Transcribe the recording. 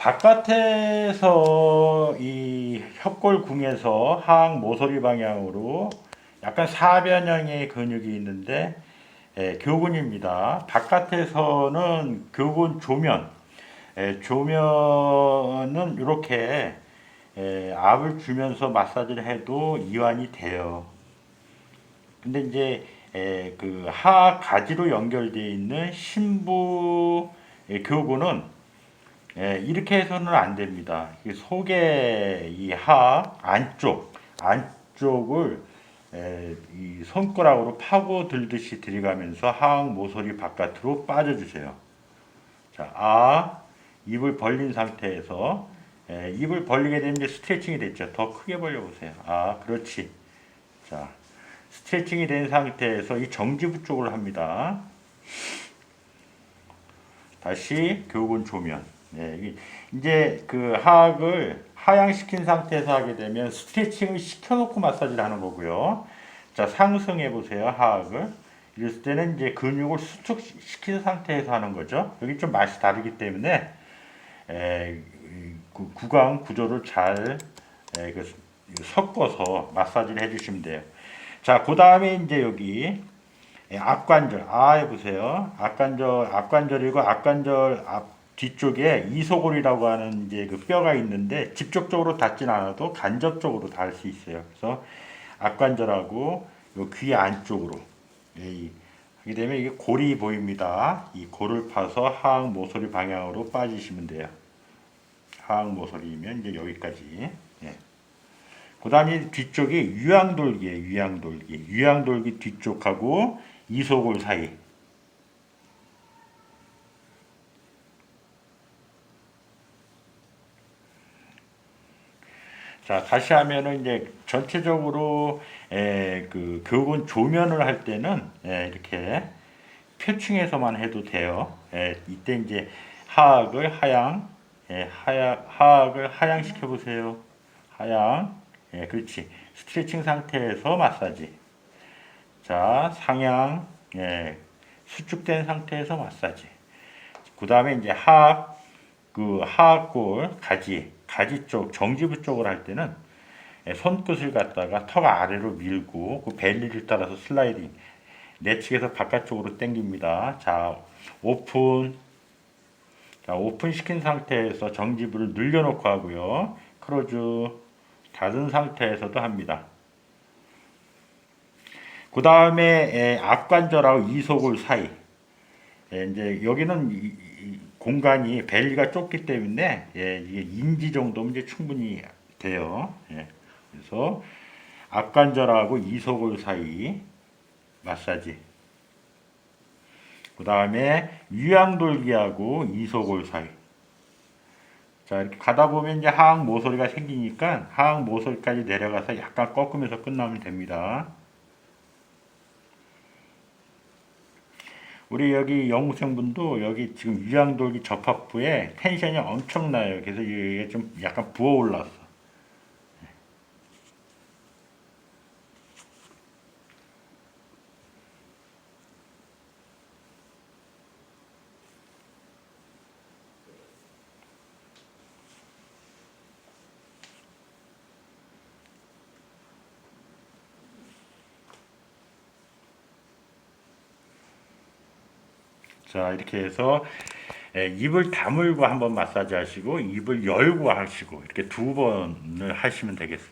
바깥에서 이 협골궁에서 하악 모서리 방향으로 약간 사변형의 근육이 있는데 예, 교근입니다. 바깥에서는 교근 조면, 예, 조면은 이렇게 예, 압을 주면서 마사지를 해도 이완이 돼요. 근데 이제 에, 그 하가지로 연결되어 있는 신부 의 교구는 에, 이렇게 해서는 안 됩니다. 이 속에 이하 안쪽 안쪽을 에, 이 손가락으로 파고 들듯이 들이가면서 하악 모서리 바깥으로 빠져주세요. 자, 아 입을 벌린 상태에서 에, 입을 벌리게 되면 이제 스트레칭이 됐죠. 더 크게 벌려보세요. 아, 그렇지. 자, 스트레칭이 된 상태에서 이 정지부 쪽을 합니다. 다시 교근 조면. 네, 이제 그 하악을 하향시킨 상태에서 하게 되면 스트레칭을 시켜놓고 마사지를 하는 거고요. 자, 상승해 보세요. 하악을. 이랬을 때는 이제 근육을 수축시킨 상태에서 하는 거죠. 여기 좀 맛이 다르기 때문에 에, 이 구- 구강 구조를 잘 에, 그, 섞어서 마사지를 해주시면 돼요. 자, 그 다음에 이제 여기 예, 앞관절, 아 해보세요. 앞관절, 앞관절이고 앞관절 앞 뒤쪽에 이소골이라고 하는 이제 그 뼈가 있는데 직접적으로 닿진 않아도 간접적으로 닿을 수 있어요. 그래서 앞관절하고 요귀 안쪽으로 예, 이- 하게 되면 이게 골이 보입니다. 이 골을 파서 하악 모서리 방향으로 빠지시면 돼요. 하악 모서리면 이제 여기까지. 예. 그 다음에 뒤쪽이 유양돌기예요. 유양돌기. 유양돌기 뒤쪽하고 이소골 사이. 자, 다시 하면은 이제 전체적으로 에, 그 교근 조면을 할 때는 에, 이렇게 표층에서만 해도 돼요. 에, 이때 이제 하악을 하향, 에, 하약, 하악을 하향 시켜 보세요. 하향, 예, 그렇지. 스트레칭 상태에서 마사지. 자, 상향, 예, 수축된 상태에서 마사지. 그 다음에 이제 하악, 그 하악골, 가지, 가지 쪽, 정지부 쪽을 할 때는 예, 손끝을 갖다가 턱 아래로 밀고 그 벨리를 따라서 슬라이딩. 내측에서 바깥쪽으로 당깁니다. 자, 오픈. 자, 오픈 시킨 상태에서 정지부를 늘려놓고 하고요. 크로즈 닫은 상태에서도 합니다. 그 다음에 앞관절하고 이소골 사이. 예, 이제 여기는 공간이 벨리가 좁기 때문에 예, 이게 인지 정도면 이제 충분히 돼요. 예, 그래서 앞관절하고 이소골 사이 마사지. 그 다음에 위양돌기하고 이소골 사이. 자 이렇게 가다 보면 이제 하악 모서리가 생기니까 하악 모서리까지 내려가서 약간 꺾으면서 끝나면 됩니다. 우리 여기 영생분도 여기 지금 위양돌기 접합부에 텐션이 엄청나요. 그래서 이게 좀 약간 부어 올랐어. 자 이렇게 해서 에, 입을 다물고 한번 마사지 하시고 입을 열고 하시고 이렇게 두 번을 하시면 되겠습니다.